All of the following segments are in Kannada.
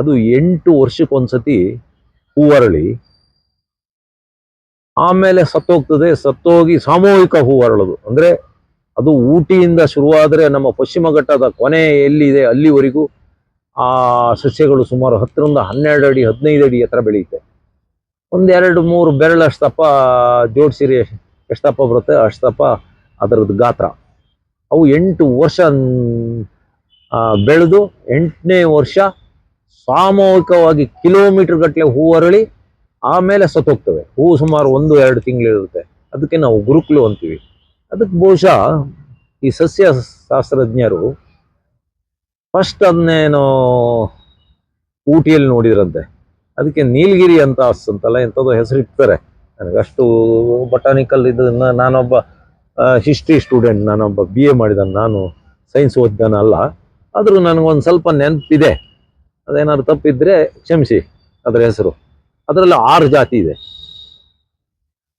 ಅದು ಎಂಟು ವರ್ಷಕ್ಕೊಂದ್ಸತಿ ಹೂವರಳಿ. ಆಮೇಲೆ ಸತ್ತೋಗ್ತದೆ, ಸತ್ತೋಗಿ ಸಾಮೂಹಿಕ ಹೂವರಳೋದು. ಅಂದ್ರೆ ಅದು ಊಟಿಯಿಂದ ಶುರುವಾದರೆ ನಮ್ಮ ಪಶ್ಚಿಮ ಘಟ್ಟದ ಕೊನೆ ಎಲ್ಲಿದೆ ಅಲ್ಲಿವರೆಗೂ ಆ ಸಸ್ಯಗಳು ಸುಮಾರು ಹತ್ತರಿಂದ ಹನ್ನೆರಡು ಅಡಿ, ಹದಿನೈದು ಅಡಿ ಎತ್ತರ ಬೆಳೆಯುತ್ತೆ. ಒಂದೆರಡು ಮೂರು ಬೆರಳಷ್ಟಪ್ಪ ಜೋಡಿಸಿರಿ, ಎಷ್ಟಪ್ಪ ಬರುತ್ತೆ? ಅಷ್ಟಪ್ಪ ಅದರದ್ದು ಗಾತ್ರ. ಅವು ಎಂಟು ವರ್ಷ ಬೆಳೆದು ಎಂಟನೇ ವರ್ಷ ಸಾಮೂಹಿಕವಾಗಿ ಕಿಲೋಮೀಟರ್ ಗಟ್ಟಲೆ ಹೂ ಅರಳಿ ಆಮೇಲೆ ಸತ್ತೋಗ್ತವೆ. ಹೂ ಸುಮಾರು ಒಂದು, ಎರಡು ತಿಂಗಳಿರುತ್ತೆ. ಅದಕ್ಕೆ ನಾವು ಗುರುಕುಲು ಅಂತೀವಿ. ಅದಕ್ಕೆ ಬಹುಶಃ ಈ ಸಸ್ಯ ಶಾಸ್ತ್ರಜ್ಞರು ಫಸ್ಟ್ ಅದನ್ನೇನೋ ಊಟಿಯಲ್ಲಿ ನೋಡಿದ್ರಂತೆ. ಅದಕ್ಕೆ ನೀಲಗಿರಿ ಅಂತ ಅಂತಲ್ಲ ಎಂಥದ್ದು ಇಡ್ತಾರೆ ನನಗಷ್ಟು ಬಟಾನಿಕಲ್ ಇದನ್ನ ನಾನೊಬ್ಬ ಹಿಸ್ಟ್ರಿ ಸ್ಟೂಡೆಂಟ್ ನಾನೊಬ್ಬ ಬಿ ಎ ಮಾಡಿದ ನಾನು ಸೈನ್ಸ್ ಓದಿದ್ದಾನಲ್ಲ ಆದರೂ ನನಗೊಂದು ಸ್ವಲ್ಪ ನೆನಪಿದೆ. ಅದೇನಾದ್ರು ತಪ್ಪಿದ್ರೆ ಕ್ಷಮಿಸಿ ಅದರ ಹೆಸರು. ಅದರಲ್ಲಿ ಆರು ಜಾತಿ ಇದೆ.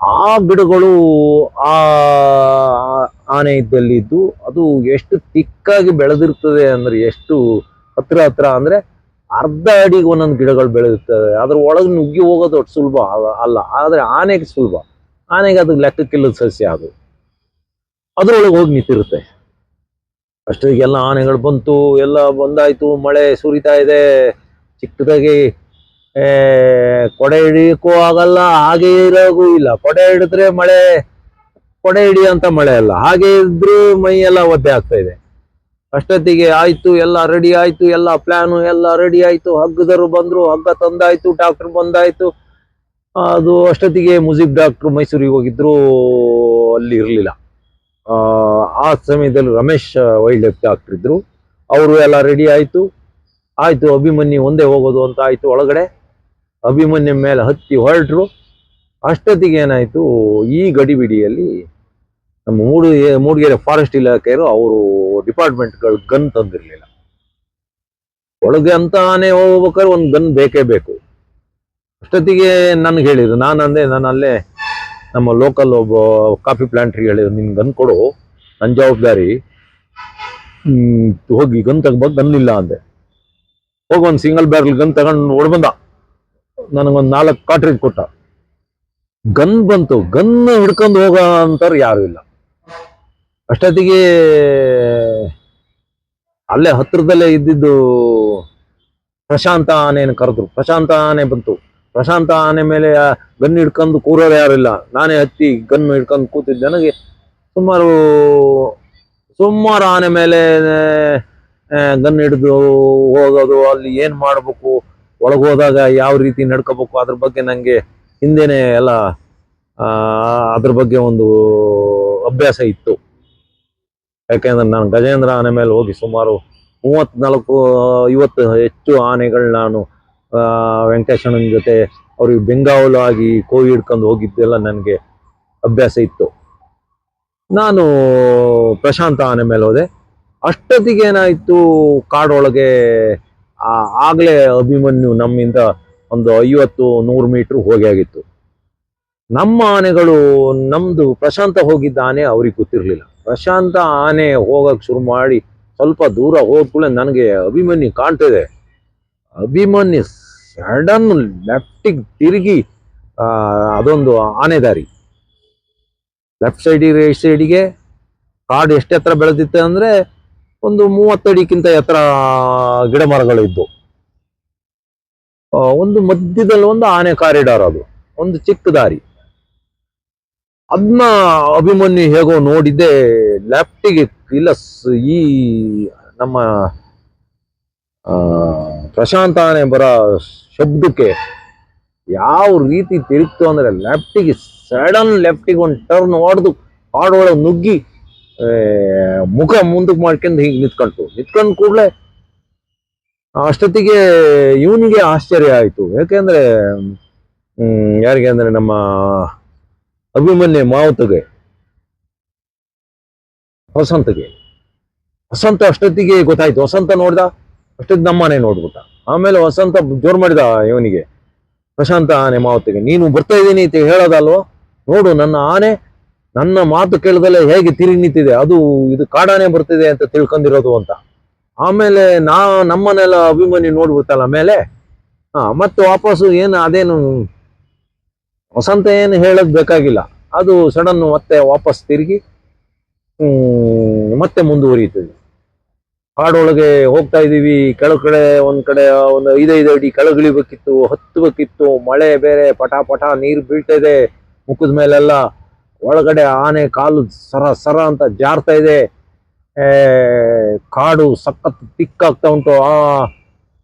ಆ ಬಿಡುಗಳು ಆ ಆನೆ ಇದ್ದಲ್ಲಿದ್ದು ಅದು ಎಷ್ಟು ತಿಕ್ಕಾಗಿ ಬೆಳೆದಿರ್ತದೆ ಅಂದ್ರೆ ಎಷ್ಟು ಹತ್ರ ಹತ್ರ ಅಂದ್ರೆ ಅರ್ಧ ಅಡಿಗೆ ಒಂದೊಂದು ಗಿಡಗಳು ಬೆಳೆದಿರ್ತವೆ. ಅದ್ರ ಒಳಗೆ ನುಗ್ಗಿ ಹೋಗೋದು ಅಷ್ಟು ಸುಲಭ ಅಲ್ಲ- ಆದರೆ ಆನೆಗೆ ಸುಲಭ. ಆನೆಗೆ ಅದು ಲೆಕ್ಕಕ್ಕಿಲ್ಲದ ಸಸ್ಯ ಅದು. ಅದರೊಳಗೆ ಹೋಗಿ ನಿಂತಿರುತ್ತೆ. ಅಷ್ಟೊತ್ತಿಗೆಲ್ಲ ಆನೆಗಳು ಬಂತು, ಎಲ್ಲ ಬಂದಾಯ್ತು, ಮಳೆ ಸುರಿತಾ ಇದೆ. ಚಿಕ್ಕದಾಗಿ ಕೊಡೆ ಹಿಡಿಯಕ್ಕೂ ಆಗಲ್ಲ ಹಾಗೆ ಇರೋಗೂ ಇಲ್ಲ. ಕೊಡೆ ಹಿಡಿದ್ರೆ ಮಳೆ, ಕೊಡೆ ಹಿಡಿಯೋಂಥ ಮಳೆ ಅಲ್ಲ. ಹಾಗೆ ಇದ್ರೂ ಮೈ ಎಲ್ಲ ಒದ್ದೆ ಆಗ್ತಾ ಇದೆ. ಅಷ್ಟೊತ್ತಿಗೆ ಆಯ್ತು, ಎಲ್ಲ ರೆಡಿ ಆಯ್ತು, ಎಲ್ಲ ಪ್ಲಾನು ಎಲ್ಲ ರೆಡಿ ಆಯ್ತು. ಹಗ್ಗದರು ಬಂದ್ರು, ಹಗ್ಗ ತಂದಾಯ್ತು ಡಾಕ್ಟರ್ ಬಂದಾಯ್ತು. ಅದು ಅಷ್ಟೊತ್ತಿಗೆ ಮುಜೀಬ್ ಡಾಕ್ಟರ್ ಮೈಸೂರಿಗೆ ಹೋಗಿದ್ರು ಅಲ್ಲಿ ಇರಲಿಲ್ಲ. ಆ ಸಮಯದಲ್ಲಿ ರಮೇಶ್ ವೈಲ್ಡ್ ಲೈಫ್ ಡಾಕ್ಟರ್ ಇದ್ರು. ಅವರು ಎಲ್ಲ ರೆಡಿ ಆಯ್ತು. ಆಯ್ತು, ಅಭಿಮನ್ಯು ಒಂದೇ ಹೋಗೋದು ಅಂತ ಆಯ್ತು ಒಳಗಡೆ. ಅಭಿಮನ್ಯು ಮೇಲೆ ಹತ್ತಿ ಹೊರಟ್ರು. ಅಷ್ಟೊತ್ತಿಗೆ ಏನಾಯ್ತು, ಈ ಗಡಿಬಿಡಿಯಲ್ಲಿ ನಮ್ಮ ಮೂಡು, ಮೂಡಿಗೆರೆ ಫಾರೆಸ್ಟ್ ಇಲಾಖೆಯರು ಅವರು ಡಿಪಾರ್ಟ್ಮೆಂಟ್ಗಳು ಗನ್ ತಂದಿರಲಿಲ್ಲ. ಒಳಗೆ ಅಂತ ಆನೆ ಹೋಗ್ಬೇಕಾದ್ರೆ ಒಂದು ಗನ್ ಬೇಕೇ ಬೇಕು. ಅಷ್ಟೊತ್ತಿಗೆ ನನ್ಗೆ ಹೇಳಿದ್ರು. ನಾನು ಅಂದೆ ನಾನು ಅಲ್ಲೇ ನಮ್ಮ ಲೋಕಲ್ ಒಬ್ಬ ಕಾಫಿ ಪ್ಲಾಂಟ್ರಿಗೆ ಹೇಳಿದ್ರು, ನಿನ್ ಗನ್ ಕೊಡು ನನ್ನ ಜವಾಬ್ದಾರಿ ಹೋಗಿ ಗನ್ ತಗಬೋದು ಇಲ್ಲ ಅಂದೆ. ಹೋಗಿ ಒಂದು ಸಿಂಗಲ್ ಬ್ಯಾರಲ್ ಗನ್ ತಗೊಂಡು ಓಡ್ ಬಂದ. ನನಗೊಂದು ನಾಲ್ಕು ಕಾಟ್ರೇಜ್ ಕೊಟ್ಟ. ಗನ್ ಬಂತು, ಗನ್ ಹಿಡ್ಕೊಂಡು ಹೋಗೋ ಅಂತಾರು ಯಾರು ಇಲ್ಲ. ಅಷ್ಟೊತ್ತಿಗೆ ಅಲ್ಲೇ ಹತ್ರದಲ್ಲೇ ಇದ್ದಿದ್ದು ಪ್ರಶಾಂತ ಆನೆಯನ್ನು ಕರೆದ್ರು. ಪ್ರಶಾಂತ ಆನೆ ಬಂತು. ಪ್ರಶಾಂತ ಆನೆ ಮೇಲೆ ಗನ್ ಹಿಡ್ಕೊಂಡು ಕೂರೋರು ಯಾರಿಲ್ಲ. ನಾನೇ ಹತ್ತಿ ಗನ್ ಹಿಡ್ಕೊಂಡು ಕೂತಿದ್ದೆ. ನನಗೆ ಸುಮಾರು ಸುಮಾರು ಆನೆ ಮೇಲೆ ಗನ್ ಹಿಡಿದು ಹೋಗೋದು, ಅಲ್ಲಿ ಏನು ಮಾಡಬೇಕು, ಒಳಗೆ ಹೋದಾಗ ಯಾವ ರೀತಿ ನಡ್ಕೋಬೇಕು, ಅದ್ರ ಬಗ್ಗೆ ನನಗೆ ಹಿಂದೆನೆ ಎಲ್ಲ ಅದ್ರ ಬಗ್ಗೆ ಒಂದು ಅಭ್ಯಾಸ ಇತ್ತು. ಯಾಕೆಂದ್ರೆ ನಾನು ಗಜೇಂದ್ರ ಆನೆ ಮೇಲೆ ಹೋಗಿ ಸುಮಾರು ಮೂವತ್ನಾಲ್ಕು ಐವತ್ತು ಹೆಚ್ಚು ಆನೆಗಳು ನಾನು ವೆಂಕಟೇಶಣ್ಣನ ಜೊತೆ ಅವ್ರಿಗೆ ಬೆಂಗಾವಲು ಆಗಿ ಕೋವಿ ಹಿಡ್ಕೊಂಡು ಹೋಗಿದ್ದೆಲ್ಲ ನನಗೆ ಅಭ್ಯಾಸ ಇತ್ತು. ನಾನು ಪ್ರಶಾಂತ ಆನೆ ಮೇಲೆ ಹೋದೆ. ಅಷ್ಟೊತ್ತಿಗೆ ಏನಾಯಿತು, ಕಾಡೊಳಗೆ ಆಗ್ಲೇ ಅಭಿಮನ್ಯು ನಮ್ಮಿಂದ ಒಂದು ಐವತ್ತು ನೂರು ಮೀಟರ್ ಹೋಗಿ ಆಗಿತ್ತು. ನಮ್ಮ ಆನೆಗಳು, ನಮ್ದು ಪ್ರಶಾಂತ ಹೋಗಿದ್ದ ಆನೆ ಅವ್ರಿಗೆ ಗೊತ್ತಿರಲಿಲ್ಲ. ಪ್ರಶಾಂತ ಆನೆ ಹೋಗೋಕ್ಕೆ ಶುರು ಮಾಡಿ ಸ್ವಲ್ಪ ದೂರ ಹೋದ್ಕೂಳೆ ನನಗೆ ಅಭಿಮನ್ಯು ಕಾಣ್ತಿದೆ. ಅಭಿಮನ್ಯು ಸಡನ್ ಲೆಫ್ಟಿಗೆ ತಿರುಗಿ ಅದೊಂದು ಆನೆ ದಾರಿ. ಲೆಫ್ಟ್ ಸೈಡಿಗೆ ರೈಟ್ ಸೈಡಿಗೆ ಕಾಡು ಎಷ್ಟು ಎತ್ತರ ಬೆಳೆದಿತ್ತು ಅಂದ್ರೆ ಒಂದು ಮೂವತ್ತಡಿಕ್ಕಿಂತ ಎತ್ತರ ಗಿಡ ಮರಗಳು ಇದ್ದು ಒಂದು ಮಧ್ಯದಲ್ಲಿ ಒಂದು ಆನೆ ಕಾರಿಡಾರ್ ಅದು ಒಂದು ಚಿಕ್ಕ ದಾರಿ. ಅದನ್ನ ಅಭಿಮನ್ಯು ಹೇಗೋ ನೋಡಿದ್ದೆ ಲೆಫ್ಟಿಗೆ ಇಲ್ಲ ಈ ನಮ್ಮ ಆ, ಪ್ರಶಾಂತ ಆನೆ ಬರೋ ಶಬ್ದಕ್ಕೆ ಯಾವ ರೀತಿ ತಿರುಗ್ತು ಅಂದ್ರೆ ಲೆಫ್ಟಿಗೆ ಸಡನ್ ಲೆಫ್ಟಿಗೆ ಒಂದು ಟರ್ನ್ ಹೊಡೆದು ಹಾಡೊಳಗೆ ನುಗ್ಗಿ ಆ, ಮುಖ ಮುಂದಕ್ಕೆ ಮಾಡ್ಕೊಂಡು ಹಿಂಗೆ ನಿಂತ್ಕೊಂತು ನಿಂತ್ಕೊಂಡ್ ಕೂಡಲೇ ಅಷ್ಟೊತ್ತಿಗೆ ಇವನಿಗೆ ಆಶ್ಚರ್ಯ ಆಯಿತು. ಯಾಕೆಂದ್ರೆ ಯಾರಿಗೆ ಅಂದ್ರೆ ನಮ್ಮ ಅಭಿಮನ್ಯ ಮಾವುತಗೆ ವಸಂತಗೆ. ವಸಂತ ಅಷ್ಟೊತ್ತಿಗೆ ಗೊತ್ತಾಯ್ತು. ವಸಂತ ನೋಡ್ದ ಅಷ್ಟೊತ್ತಿಗೆ ನಮ್ಮನೆ ನೋಡ್ಬಿಟ್ಟ. ಆಮೇಲೆ ವಸಂತ ಜೋರ್ ಮಾಡಿದ ಇವನಿಗೆ. ಪ್ರಶಾಂತ ಆನೆ ಮಾವತ್ತಿಗೆ, ನೀನು ಬರ್ತಾ ಇದ್ದೀನಿ ಅಂತ ಹೇಳೋದಲ್ವ? ನೋಡು, ನನ್ನ ಆನೆ ನನ್ನ ಮಾತು ಕೇಳದಲ್ಲೇ ಹೇಗೆ ತಿರುಗಿ ನಿಂತಿದೆ? ಅದು ಇದು ಕಾಡಾನೆ ಬರ್ತಿದೆ ಅಂತ ತಿಳ್ಕೊಂಡಿರೋದು ಅಂತ. ಆಮೇಲೆ ನಾ ನಮ್ಮನೆಲ್ಲ ಅಭಿಮಾನಿ ನೋಡ್ಬಿಡ್ತಲ್ಲ ಮೇಲೆ, ಹಾ, ಮತ್ತೆ ವಾಪಸ್ಸು ಏನು ಅದೇನು ವಸಂತ ಏನು ಹೇಳೋದು ಬೇಕಾಗಿಲ್ಲ. ಅದು ಸಡನ್ ಮತ್ತೆ ವಾಪಸ್ ತಿರುಗಿ ಮತ್ತೆ ಮುಂದುವರಿಯುತ್ತದೆ. ಕಾಡೊಳಗೆ ಹೋಗ್ತಾ ಇದೀವಿ ಕೆಳಗ್ ಕಡೆ ಒಂದ್ ಕಡೆ, ಒಂದು ಐದೈದು ಅಡಿ ಕೆಳಗಿಳಿಬೇಕಿತ್ತು ಹತ್ತಬೇಕಿತ್ತು ಮಳೆ ಬೇರೆ, ಪಟ ಪಟ ನೀರು ಬೀಳ್ತಾ ಇದೆ. ಮುಖದ ಮೇಲೆಲ್ಲ ಒಳಗಡೆ ಆನೆ ಕಾಲು ಸರ ಸರ ಅಂತ ಜಾರ್ತಾ ಇದೆ. ಕಾಡು ಸಖತ್ ತಿಕ್ಕಾಗ್ತಾ ಉಂಟು. ಆ,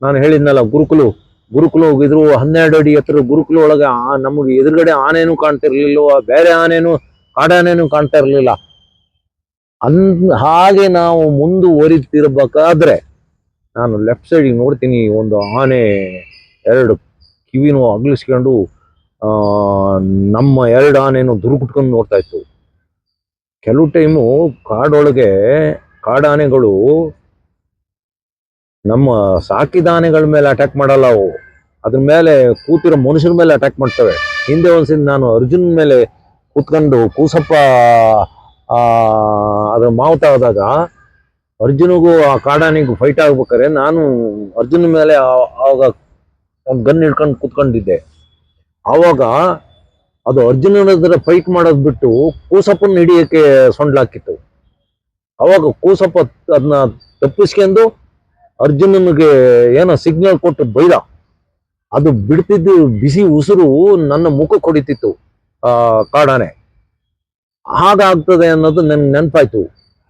ನಾನು ಹೇಳಿದ್ನಲ್ಲ, ಗುರುಕುಲು. ಗುರುಕುಲು ಹೋಗಿದ್ರು, ಹನ್ನೆರಡು ಅಡಿ ಎತ್ತರ ಗುರುಕುಲು ಒಳಗೆ ನಮಗೆ ಎದುರುಗಡೆ ಆನೆನೂ ಕಾಣ್ತಿರ್ಲಿಲ್ಲ ಬೇರೆ ಆನೆನೂ, ಕಾಡಾನೆನೂ ಕಾಣ್ತಾ ಇರ್ಲಿಲ್ಲ. ಅನ್ ಹಾಗೆ ನಾವು ಮುಂದುವರಿತಿರ್ಬೇಕಾದ್ರೆ ನಾನು ಲೆಫ್ಟ್ ಸೈಡಿಗೆ ನೋಡ್ತೀನಿ ಒಂದು ಆನೆ ಎರಡು ಕಿವಿನೂ ಅಗಲಿಸ್ಕೊಂಡು ನಮ್ಮ ಎರಡು ಆನೆನು ದುರುಕುಟ್ಕೊಂಡು ನೋಡ್ತಾ ಇತ್ತು. ಕೆಲವು ಟೈಮು ಕಾಡೊಳಗೆ ಕಾಡಾನೆಗಳು ನಮ್ಮ ಸಾಕಿದ ಆನೆಗಳ ಮೇಲೆ ಅಟ್ಯಾಕ್ ಮಾಡಲ್ಲ ಅವು. ಅದ್ರ ಮೇಲೆ ಕೂತಿರೋ ಮನುಷ್ಯರ ಮೇಲೆ ಅಟ್ಯಾಕ್ ಮಾಡ್ತವೆ. ಹಿಂದೆ ಒಂದ್ಸಿದ್ ನಾನು ಅರ್ಜುನ್ ಮೇಲೆ ಕೂತ್ಕೊಂಡು ಕೂಸಪ್ಪ ಆ, ಅದ್ರ ಮಾವುತ ಆದಾಗ ಅರ್ಜುನಿಗೂ ಆ ಕಾಡಾನಿಗೂ ಫೈಟ್ ಆಗ್ಬೇಕಾದ್ರೆ ನಾನು ಅರ್ಜುನ ಮೇಲೆ ಆವಾಗ ಗನ್ ಹಿಡ್ಕೊಂಡು ಕೂತ್ಕೊಂಡಿದ್ದೆ. ಆವಾಗ ಅದು ಅರ್ಜುನನ ಫೈಟ್ ಮಾಡೋದು ಬಿಟ್ಟು ಕೂಸಪ್ಪನ ಹಿಡಿಯೋಕ್ಕೆ ಸೊಂಡ್ಲಾಕಿತ್ತು ಅವಾಗ ಕೂಸಪ್ಪ ಅದನ್ನ ತಪ್ಪಿಸ್ಕೊಂಡು ಅರ್ಜುನನಿಗೆ ಏನೋ ಸಿಗ್ನಲ್ ಕೊಟ್ಟು ಬೈದ. ಅದು ಬಿಡ್ತಿದ್ದು ಬಿಸಿ ಉಸಿರು ನನ್ನ ಮುಖ ಹೊಡಿತಿತ್ತು ಆ ಕಾಡಾನೆ. ಹಾಗಾಗ್ತದೆ ಅನ್ನೋದು ನನ್ಗೆ ನೆನಪಾಯ್ತು.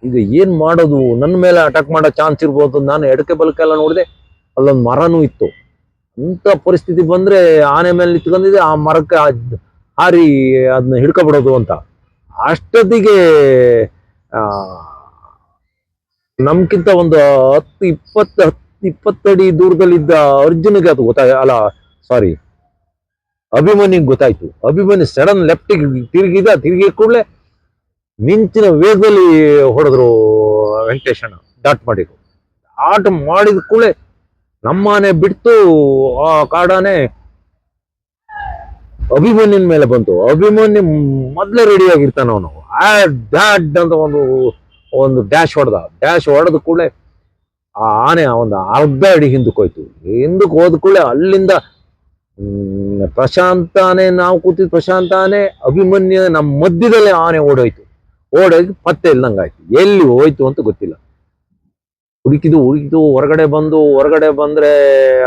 ಈಗ ಏನು ಮಾಡೋದು? ನನ್ನ ಮೇಲೆ ಅಟ್ಯಾಕ್ ಮಾಡೋ ಚಾನ್ಸ್ ಇರ್ಬೋದು ನಾನು ಎಡಕೆ ಬಲಕ್ಕೆಲ್ಲ ನೋಡಿದೆ. ಅಲ್ಲೊಂದು ಮರನೂ ಇತ್ತು. ಅಂತ ಪರಿಸ್ಥಿತಿ ಬಂದ್ರೆ ಆನೆ ಮೇಲೆ ನಿಂತ್ಕೊಂಡಿದೆ ಆ ಮರಕ್ಕೆ ಹಾರಿ ಅದನ್ನ ಹಿಡ್ಕೊಬಿಡೋದು ಅಂತ. ಅಷ್ಟೊತ್ತಿಗೆ ನಮ್ಗಿಂತ ಒಂದು ಹತ್ತು ಇಪ್ಪತ್ತು, ಹತ್ತು ಇಪ್ಪತ್ತಡಿ ದೂರದಲ್ಲಿದ್ದ ಅರ್ಜುನಿಗೆ ಅದು ಗೊತ್ತಾಗ, ಅಲ್ಲ ಸಾರಿ ಅಭಿಮನಿಗೆ ಗೊತ್ತಾಯ್ತು. ಅಭಿಮನಿ ಸಡನ್ ಲೆಫ್ಟಿಗೆ ತಿರುಗಿದ ತಿರುಗಿ ಕೂಡಲೇ ಮಿಂಚಿನ ವೇಗದಲ್ಲಿ ಹೊಡೆದ್ರು ವೆಂಕಟೇಶಣ್ಣ ಡಾಟ್ ಮಾಡಿದ್ರು. ಡಾಟ್ ಮಾಡಿದ ಕೂಡಲೇ ನಮ್ಮನೆ ಬಿಡ್ತು ಆ ಕಾಡಾನೆ ಅಭಿಮನ್ಯನ ಮೇಲೆ ಬಂತು. ಅಭಿಮನ್ಯ ಮೊದ್ಲೇ ರೆಡಿ ಆಗಿರ್ತಾನ ಅವನು. ಆ ಡ್ಯಾಡ್ ಅಂತ ಒಂದು ಒಂದು ಡ್ಯಾಶ್ ಹೊಡೆದ. ಡ್ಯಾಶ್ ಹೊಡೆದ ಕೂಡಲೇ ಆ ಆನೆ ಒಂದು ಅರ್ಧ ಅಡಿ ಹಿಂದಕ್ಕೆ ಹೋಯ್ತು. ಹಿಂದಕ್ಕೆ ಹೋದ ಕೂಡಲೇ ಅಲ್ಲಿಂದ ಹ್ಮ್, ಪ್ರಶಾಂತ ಆನೆ ನಾವು ಕೂತಿದ್ ಪ್ರಶಾಂತ ಆನೆ ಅಭಿಮನ್ಯು ನಮ್ಮ ಮಧ್ಯದಲ್ಲೇ ಆನೆ ಓಡೋಯ್ತು. ಓಡೋಗಿ ಪತ್ತೆ ಇಲ್ದಂಗಾಯ್ತು ಎಲ್ಲಿ ಹೋಯ್ತು ಅಂತ ಗೊತ್ತಿಲ್ಲ. ಹುಡುಕಿದು ಹುಡುಕಿದು ಹೊರಗಡೆ ಬಂದು, ಹೊರಗಡೆ ಬಂದ್ರೆ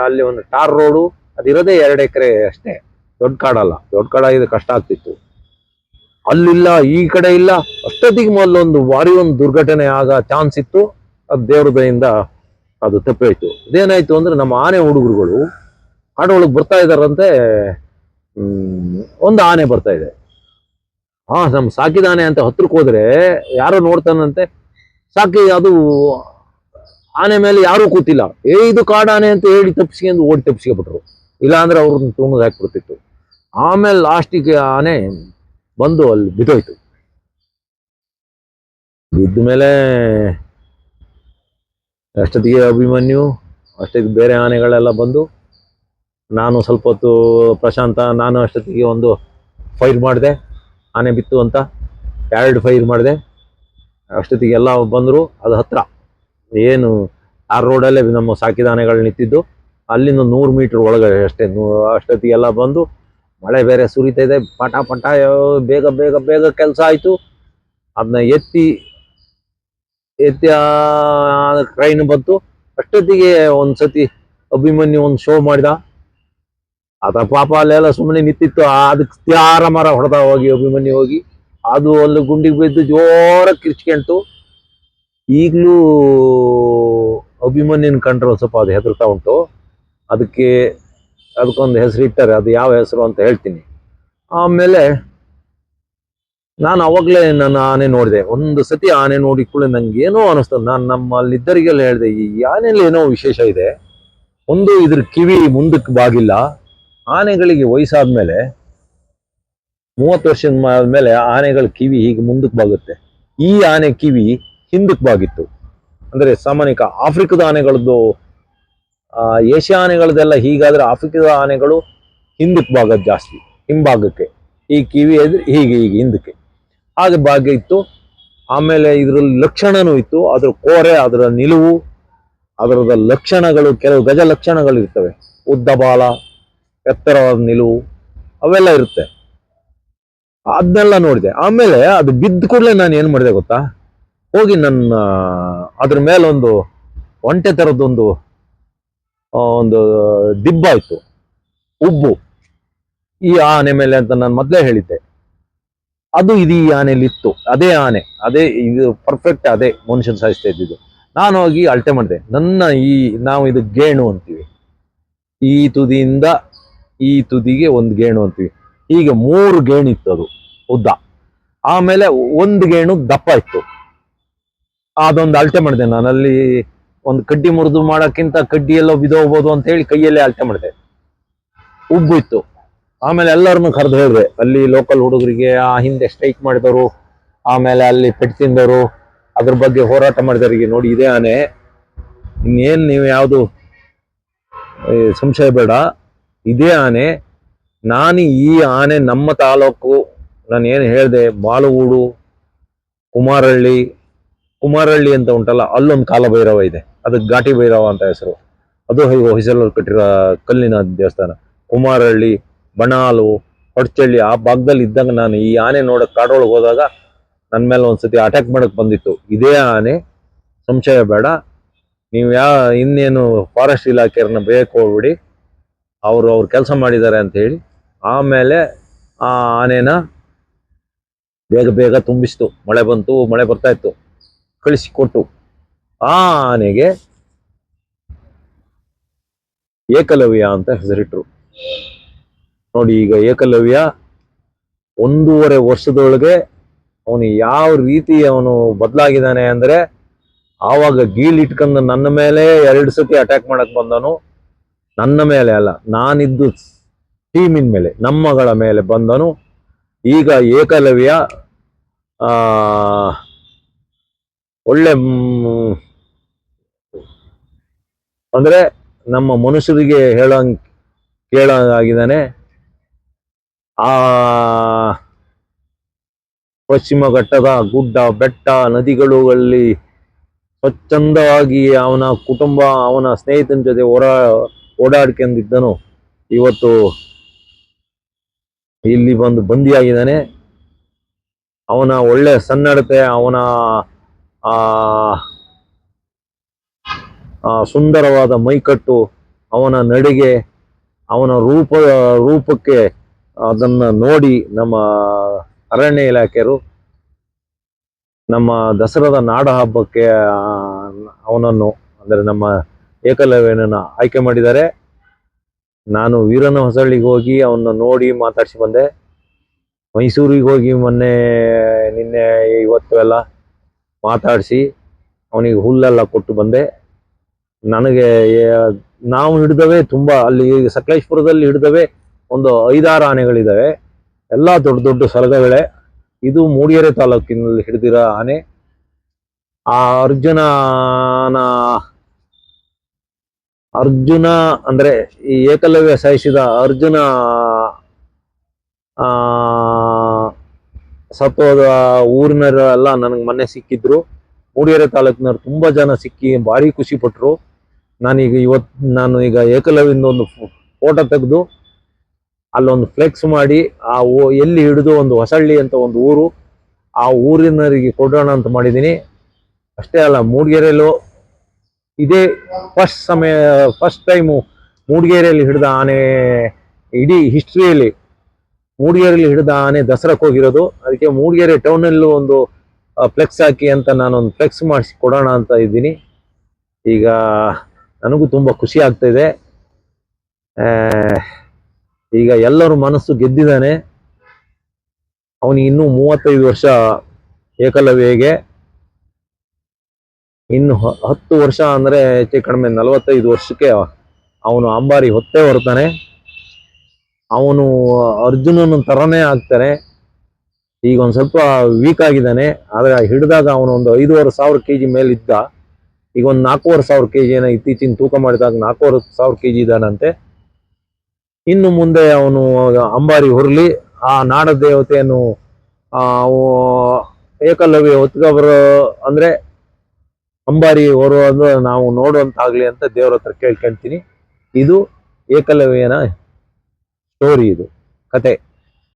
ಅಲ್ಲಿ ಒಂದು ಟಾರ್ ರೋಡು ಅದಿರೋದೇ ಎರಡು ಎಕರೆ ಅಷ್ಟೇ. ದೊಡ್ಡ ಕಾಡಲ್ಲ ದೊಡ್ಡ ಕಾಡಾಗಿದೆ ಕಷ್ಟ ಆಗ್ತಿತ್ತು. ಅಲ್ಲಿಲ್ಲ, ಈ ಕಡೆ ಇಲ್ಲ. ಅಷ್ಟೊತ್ತಿಗೆ ಮೊದಲೊಂದು ಭಾರಿ ಒಂದು ದುರ್ಘಟನೆ ಆಗ ಚಾನ್ಸ್ ಇತ್ತು. ಅದು ದೇವ್ರ ದಯಿಂದ ಅದು ತಪ್ಪಾಯ್ತು. ಇದೇನಾಯ್ತು ಅಂದ್ರೆ ನಮ್ಮ ಆನೆ ಹುಡುಗರುಗಳು ಕಾಡೊಳಗೆ ಬರ್ತಾ ಇದ್ದಾರಂತೆ. ಒಂದು ಆನೆ ಬರ್ತಾ ಇದೆ. ಹಾ, ನಮ್ ಸಾಕಿದಾನೆ ಅಂತ ಹತ್ರಕ್ಕೆ ಹೋದ್ರೆ ಯಾರೋ ನೋಡ್ತಾನಂತೆ. ಸಾಕಿ ಅದು ಆನೆ ಮೇಲೆ ಯಾರೂ ಕೂತಿಲ್ಲ. ಏ ಇದು ಕಾಡಾನೆ ಅಂತ ಹೇಳಿ ತಪ್ಪಿಸ್ಕೊಂಡು ಓಡಿ ತಪ್ಪಿಸ್ಕೊಬಿಟ್ರು. ಇಲ್ಲಾಂದ್ರೆ ಅವ್ರನ್ನ ತುಣದ್ ಹಾಕ್ಬಿಡ್ತಿತ್ತು. ಆಮೇಲೆ ಲಾಸ್ಟಿಗೆ ಆನೆ ಬಂದು ಅಲ್ಲಿ ಬಿದ್ದೋಯ್ತು. ಬಿದ್ದ ಮೇಲೆ ಅಷ್ಟೊತ್ತಿಗೆ ಅಭಿಮನ್ಯು, ಅಷ್ಟೊತ್ತಿಗೆ ಬೇರೆ ಆನೆಗಳೆಲ್ಲ ಬಂದು, ನಾನು ಸ್ವಲ್ಪ ಹೊತ್ತು ಪ್ರಶಾಂತ, ನಾನು ಅಷ್ಟೊತ್ತಿಗೆ ಒಂದು ಫೈರ್ ಮಾಡಿದೆ. ಆನೆ ಬಿತ್ತು ಅಂತ ಎರಡು ಫೈರ್ ಮಾಡಿದೆ. ಅಷ್ಟೊತ್ತಿಗೆ ಎಲ್ಲ ಬಂದರು, ಅದು ಹತ್ರ. ಏನು, ಆ ರೋಡಲ್ಲೇ ನಮ್ಮ ಸಾಕಿದ ಆನೆಗಳು ನಿಂತಿದ್ದು. ಅಲ್ಲಿಂದ ನೂರು ಮೀಟ್ರ್ ಒಳಗಡೆ ಅಷ್ಟೇ ಅಷ್ಟೊತ್ತಿಗೆ ಎಲ್ಲ ಬಂದು ಮಳೆ ಬೇರೆ ಸುರಿತಾ ಇದೆ. ಪಟ ಪಟ ಬೇಗ ಬೇಗ ಬೇಗ ಕೆಲಸ ಆಯಿತು. ಅದನ್ನ ಎತ್ತಿ ಎತ್ತಿ ಟ್ರೈನ್ ಬಂತು. ಅಷ್ಟೊತ್ತಿಗೆ ಒಂದು ಸತಿ ಅಭಿಮನ್ಯು ಒಂದು ಶೋ ಮಾಡಿದ. ಅದ ಪಾಪ ಅಲ್ಲೆಲ್ಲ ಸುಮ್ಮನೆ ನಿಂತಿತ್ತು. ಅದಕ್ಕೆ ತ್ಯಾರ ಮರ ಹೊಡೆದ ಹೋಗಿ ಅಭಿಮನ್ಯು ಹೋಗಿ. ಅದು ಅಲ್ಲಿ ಗುಂಡಿಗೆ ಬಿದ್ದು ಜೋರ ಕಿರ್ಚ್ಕೊಂತು ಈಗಲೂ ಅಭಿಮನ್ಯನ ಕಂಡ್ರೆ ಸ್ವಲ್ಪ ಅದು ಹೆದರ್ತಾ ಉಂಟು. ಅದಕ್ಕೆ ಅದಕ್ಕೊಂದು ಹೆಸರು ಇಟ್ಟಾರೆ ಅದು ಯಾವ ಹೆಸರು ಅಂತ ಹೇಳ್ತೀನಿ. ಆಮೇಲೆ ನಾನು ಅವಾಗಲೇ ನನ್ನ ಆನೆ ನೋಡಿದೆ. ಒಂದು ಸತಿ ಆನೆ ನೋಡಿ ಕೂಡ ನಂಗೆ ಏನೋ ಅನಿಸ್ತದೆ ನಾನು ನಮ್ಮ ಅಲ್ಲಿದ್ದರಿಗೆಲ್ಲ ಹೇಳಿದೆ, ಈ ಆನೆಯಲ್ಲಿ ಏನೋ ವಿಶೇಷ ಇದೆ. ಒಂದು ಇದ್ರ ಕಿವಿ ಮುಂದಕ್ಕೆ ಬಾಗಿಲ್ಲ. ಆನೆಗಳಿಗೆ ವಯಸ್ಸಾದ್ಮೇಲೆ, ಮೂವತ್ತು ವರ್ಷದ ಮೇಲೆ ಆನೆಗಳ ಕಿವಿ ಹೀಗೆ ಮುಂದಕ್ಕೆ ಬಾಗುತ್ತೆ. ಈ ಆನೆ ಕಿವಿ ಹಿಂದಕ್ಕೆ ಬಾಗಿತ್ತು. ಅಂದ್ರೆ ಸಾಮಾನ್ಯಕ ಆಫ್ರಿಕದ ಆನೆಗಳದ್ದು ಏಷ್ಯಾ ಆನೆಗಳದೆಲ್ಲ ಹೀಗಾದ್ರೆ ಆಫ್ರಿಕದ ಆನೆಗಳು ಹಿಂದಕ್ಕೆ ಬಾಗೋದು ಜಾಸ್ತಿ, ಹಿಂಭಾಗಕ್ಕೆ. ಈ ಕಿವಿ ಎದುರು ಹೀಗೆ ಹೀಗೆ ಹಿಂದಕ್ಕೆ. ಹಾಗೆ ಭಾಗ್ಯ ಇತ್ತು. ಆಮೇಲೆ ಇದ್ರಲ್ಲಿ ಲಕ್ಷಣನೂ ಇತ್ತು. ಅದರ ಕೋರೆ, ಅದರ ನಿಲುವು, ಅದರದ ಲಕ್ಷಣಗಳು, ಕೆಲವು ಗಜ ಲಕ್ಷಣಗಳು ಇರ್ತವೆ. ಉದ್ದ ಬಾಲ ಎತ್ತರವಾದ ನಿಲುವು ಅವೆಲ್ಲ ಇರುತ್ತೆ. ಅದನ್ನೆಲ್ಲ ನೋಡಿದೆ. ಆಮೇಲೆ ಅದು ಬಿದ್ದ ಕೂಡಲೇ ನಾನು ಏನು ಮಾಡಿದೆ ಗೊತ್ತಾ? ಹೋಗಿ ನನ್ನ, ಅದ್ರ ಮೇಲೊಂದು ಒಂಟೆ ಥರದ್ದೊಂದು ಒಂದು ದಿಬ್ಬ ಇತ್ತು ಉಬ್ಬು. ಈ ಆನೆ ಮೇಲೆ ಅಂತ ನಾನು ಮೊದಲೇ ಹೇಳಿದ್ದೆ. ಅದು ಇದು ಈ ಆನೆಯಲ್ಲಿ ಇತ್ತು. ಅದೇ ಆನೆ. ಅದೇ ಇದು ಪರ್ಫೆಕ್ಟ್ ಅದೇ ಮನುಷ್ಯನ ಸಾಯಿಸ್ತಾ ಇದ್ದಿದ್ದು. ನಾನು ಹೋಗಿ ಅಳತೆ ಮಾಡಿದೆ. ನನ್ನ ಈ, ನಾವು ಇದು ಗೇಣು ಅಂತೀವಿ. ಈ ತುದಿಯಿಂದ ಈ ತುದಿಗೆ ಒಂದು ಗೇಣು ಅಂತೀವಿ. ಹೀಗೆ ಮೂರು ಗೇಣಿತ್ತು ಅದು ಉದ್ದ. ಆಮೇಲೆ ಒಂದು ಗೇಣು ದಪ್ಪ ಇತ್ತು. ಅದೊಂದು ಅಳತೆ ಮಾಡಿದೆ ನಾನು. ಅಲ್ಲಿ ಒಂದು ಕಡ್ಡಿ ಮುರಿದು ಮಾಡೋಕ್ಕಿಂತ ಕಡ್ಡಿ ಎಲ್ಲೋ ಬಿದೋಗ್ಬೋದು ಅಂತ ಹೇಳಿ ಕೈಯಲ್ಲೇ ಅಳತೆ ಮಾಡಿದೆ. ಉಬ್ಬು ಇತ್ತು. ಆಮೇಲೆ ಎಲ್ಲರನ್ನು ಕರೆದು ಹೇಳಿದೆ ಅಲ್ಲಿ ಲೋಕಲ್ ಹುಡುಗರಿಗೆ, ಆ ಹಿಂದೆ ಸ್ಟ್ರೈಕ್ ಮಾಡಿದವರು, ಆಮೇಲೆ ಅಲ್ಲಿ ಪೆಟ್ಟು ತಿಂದವರು, ಅದ್ರ ಬಗ್ಗೆ ಹೋರಾಟ ಮಾಡಿದವರಿಗೆ ನೋಡಿ ಇದೇ ಆನೆ. ಇನ್ನೇನು ನೀವು ಯಾವುದು ಸಂಶಯ ಬೇಡ. ಇದೇ ಆನೆ, ನಾನು ಈ ಆನೆ ನಮ್ಮ ತಾಲೂಕು, ನಾನು ಏನು ಹೇಳಿದೆ ಬಾಳುಗೂಡು ಕುಮಾರಹಳ್ಳಿ ಕುಮಾರಹಳ್ಳಿ ಅಂತ ಉಂಟಲ್ಲ, ಅಲ್ಲೊಂದು ಕಾಲಭೈರವ ಇದೆ. ಅದು ಘಾಟಿ ಭೈರವ ಅಂತ ಹೆಸರು. ಅದು ಹೊಯ್ಸಲಲ್ಲಿ ಕಟ್ಟಿರೋ ಕಲ್ಲಿನ ದೇವಸ್ಥಾನ. ಕುಮಾರಹಳ್ಳಿ ಬಣಾಲು, ಹೊಡ್ಚಳ್ಳಿ, ಆ ಭಾಗದಲ್ಲಿ ಇದ್ದಾಗ ನಾನು ಈ ಆನೆ ನೋಡೋಕೆ ಕಾಡೊಳಗೆ ಹೋದಾಗ ನನ್ನ ಮೇಲೆ ಒಂದ್ಸತಿ ಅಟ್ಯಾಕ್ ಮಾಡೋಕ್ಕೆ ಬಂದಿತ್ತು. ಇದೇ ಆನೆ, ಸಂಶಯ ಬೇಡ. ನೀವು ಯಾ, ಇನ್ನೇನು ಫಾರೆಸ್ಟ್ ಇಲಾಖೆಯವ್ರನ್ನ ಬೇಕೋಬಿಡಿ ಹೋಗ್ಬಿಡಿ. ಅವರು ಅವ್ರು ಕೆಲಸ ಮಾಡಿದ್ದಾರೆ ಅಂತ ಹೇಳಿ ಆಮೇಲೆ ಆ ಆನೆನ ಬೇಗ ಬೇಗ ತುಂಬಿಸ್ತು. ಮಳೆ ಬಂತು, ಮಳೆ ಬರ್ತಾ ಇತ್ತು. ಕಳಿಸಿಕೊಟ್ಟು ಆ ಆನೆಗೆ ಏಕಲವ್ಯ ಅಂತ ಹೆಸರಿಟ್ರು. ನೋಡಿ ಈಗ ಏಕಲವ್ಯ ಒಂದೂವರೆ ವರ್ಷದೊಳಗೆ ಅವನು ಯಾವ ರೀತಿ ಅವನು ಬದಲಾಗಿದ್ದಾನೆ ಅಂದ್ರೆ ಆವಾಗ ಗೀಲ್ ಇಟ್ಕೊಂಡು ನನ್ನ ಮೇಲೆ ಎರಡು ಸತಿ ಅಟ್ಯಾಕ್ ಮಾಡಕ್ ಬಂದನು ನನ್ನ ಮೇಲೆ ಅಲ್ಲ, ನಾನಿದ್ದು ಟೀಮಿನ ಮೇಲೆ, ನಮ್ಮಗಳ ಮೇಲೆ ಬಂದನು. ಈಗ ಏಕಲವ್ಯ ಒಳ್ಳೆ ಅಂದರೆ ನಮ್ಮ ಮನುಷ್ಯರಿಗೆ ಹೇಳಂಗ್ ಕೇಳಾಗಿದ್ದಾನೆ ಆ, ಪಶ್ಚಿಮ ಘಟ್ಟದ ಗುಡ್ಡ, ಬೆಟ್ಟ ನದಿಗಳಲ್ಲಿ ಸ್ವಚ್ಛಂದವಾಗಿ ಅವನ ಕುಟುಂಬ, ಅವನ ಸ್ನೇಹಿತನ ಜೊತೆ ಓಡಾ ಓಡಾಡ್ಕೊಂಡಿದ್ದನು. ಇವತ್ತು ಇಲ್ಲಿ ಬಂದು ಬಂದಿಯಾಗಿದ್ದಾನೆ. ಅವನ ಒಳ್ಳೆ ಸನ್ನಡತೆ, ಅವನ, ಆ ಸುಂದರವಾದ ಮೈಕಟ್ಟು ಅವನ ನಡಿಗೆ, ಅವನ ರೂಪ, ರೂಪಕ್ಕೆ ಅದನ್ನ ನೋಡಿ ನಮ್ಮ ಅರಣ್ಯ ಇಲಾಖೆಯರು, ನಮ್ಮ ದಸರಾದ ನಾಡ ಹಬ್ಬಕ್ಕೆ ಅವನನ್ನು, ಅಂದರೆ ನಮ್ಮ ಏಕಲವ್ಯನನ್ನ ಆಯ್ಕೆ ಮಾಡಿದ್ದಾರೆ. ನಾನು ವೀರನ ಹೊಸಳ್ಳಿಗೆ ಹೋಗಿ ಅವನ್ನ ನೋಡಿ ಮಾತಾಡಿಸಿ ಬಂದೆ. ಮೈಸೂರಿಗೆ ಹೋಗಿ ಮೊನ್ನೆ, ನಿನ್ನೆ ಇವತ್ತು ಎಲ್ಲ ಮಾತಾಡಿಸಿ ಅವನಿಗೆ ಹುಲ್ಲೆಲ್ಲ ಕೊಟ್ಟು ಬಂದೆ. ನನಗೆ ನಾವು ಹಿಡಿದವೆ ತುಂಬ, ಅಲ್ಲಿ ಸಕಲೇಶ್ಪುರದಲ್ಲಿ ಹಿಡಿದವೆ ಒಂದು ಐದಾರು ಆನೆಗಳಿದ್ದಾವೆ ಎಲ್ಲ ದೊಡ್ಡ ದೊಡ್ಡ ಸಲಗಗಳೇ. ಇದು ಮೂಡಿಗೆರೆ ತಾಲೂಕಿನಲ್ಲಿ ಹಿಡಿದಿರೋ ಆನೆ. ಆ ಅರ್ಜುನನ ಅರ್ಜುನ ಅಂದ್ರೆ ಈ ಏಕಲವ್ಯ ಸಾಯಿಸಿದ ಅರ್ಜುನ, ಆ, ಸತ್ತೋದ ಊರಿನವರೆಲ್ಲ ನನಗೆ ಮೊನ್ನೆ ಸಿಕ್ಕಿದ್ರು. ಮೂಡಿಗೆರೆ ತಾಲೂಕಿನವ್ರು ತುಂಬಾ ಜನ ಸಿಕ್ಕಿ ಭಾರಿ ಖುಷಿ ಪಟ್ರು. ನಾನೀಗ ಇವತ್ತು ನಾನು ಈಗ ಏಕಲವ್ಯದ ಒಂದು ಫೋಟೋ ತೆಗೆದು ಅಲ್ಲೊಂದು ಫ್ಲೆಕ್ಸ್ ಮಾಡಿ ಆ ಎಲ್ಲಿ ಹಿಡಿದು ಒಂದು ಹೊಸಳ್ಳಿ ಅಂತ ಒಂದು ಊರು, ಆ ಊರಿನವರಿಗೆ ಕೊಡೋಣ ಅಂತ ಮಾಡಿದ್ದೀನಿ. ಅಷ್ಟೇ ಅಲ್ಲ ಮೂಡಿಗೆರೆಯಲ್ಲೂ ಇದೇ ಫಸ್ಟ್ ಸಮಯ ಫಸ್ಟ್ ಟೈಮು ಮೂಡಿಗೆರೆಯಲ್ಲಿ ಹಿಡಿದ ಆನೆ, ಇಡೀ ಹಿಸ್ಟ್ರಿಯಲ್ಲಿ ಮೂಡಿಗೆರೆಯಲ್ಲಿ ಹಿಡಿದ ಆನೆ ದಸರಾಕ್ಕೆ ಹೋಗಿರೋದು. ಅದಕ್ಕೆ ಮೂಡಿಗೆರೆ ಟೌನಲ್ಲೂ ಒಂದು ಫ್ಲೆಕ್ಸ್ ಹಾಕಿ ಅಂತ ನಾನೊಂದು ಫ್ಲೆಕ್ಸ್ ಮಾಡಿಸಿ ಕೊಡೋಣ ಅಂತ ಇದ್ದೀನಿ. ಈಗ ನನಗೂ ತುಂಬ ಖುಷಿ ಆಗ್ತಾ ಇದೆ. ಈಗ ಎಲ್ಲರ ಮನಸ್ಸು ಗೆದ್ದಿದ್ದಾನೆ. ಅವನಿಗೆ ಇನ್ನೂ ಮೂವತ್ತೈದು ವರ್ಷ ಏಕಲವ್ಯಗೆ ಇನ್ನು ಹತ್ತು ವರ್ಷ ಅಂದರೆ ಹೆಚ್ಚು ಕಡಿಮೆ ನಲವತ್ತೈದು ವರ್ಷಕ್ಕೆ ಅವನು ಅಂಬಾರಿ ಹೊತ್ತೇ ಹೊರ್ತಾನೆ ಅವನು ಅರ್ಜುನನ ಥರನೇ ಆಗ್ತಾನೆ ಈಗ ಒಂದು ಸ್ವಲ್ಪ ವೀಕ್ ಆಗಿದ್ದಾನೆ. ಆದರೆ ಹಿಡಿದಾಗ ಅವನು ಒಂದು ಐದೂವರೆ ಸಾವಿರ ಕೆ ಜಿ ಮೇಲೆ ಇದ್ದ ಈಗ ಒಂದು ನಾಲ್ಕೂವರೆ ಸಾವಿರ ಕೆ ಜಿನ ಇತ್ತೀಚಿನ ತೂಕ ಮಾಡಿದಾಗ ನಾಲ್ಕೂವರೆ ಸಾವಿರ ಕೆ ಜಿ ಇದ್ದಾನಂತೆ. ಇನ್ನು ಮುಂದೆ ಅವನು ಅಂಬಾರಿ ಹೊರಲಿ, ಆ ನಾಡ ದೇವತೆಯನ್ನು ಏಕಲವ್ಯ ಹೊತ್ಕೊಬರೋ ಅಂದ್ರೆ ಅಂಬಾರಿ ಓರ್ವ ನಾವು ನೋಡುವಂತಾಗ್ಲಿ ಅಂತ ದೇವ್ರ ಹತ್ರ ಕೇಳ್ಕೊಂತೀನಿ. ಇದು ಏಕಲವ್ಯನ ಸ್ಟೋರಿ ಇದು. ಕತೆ.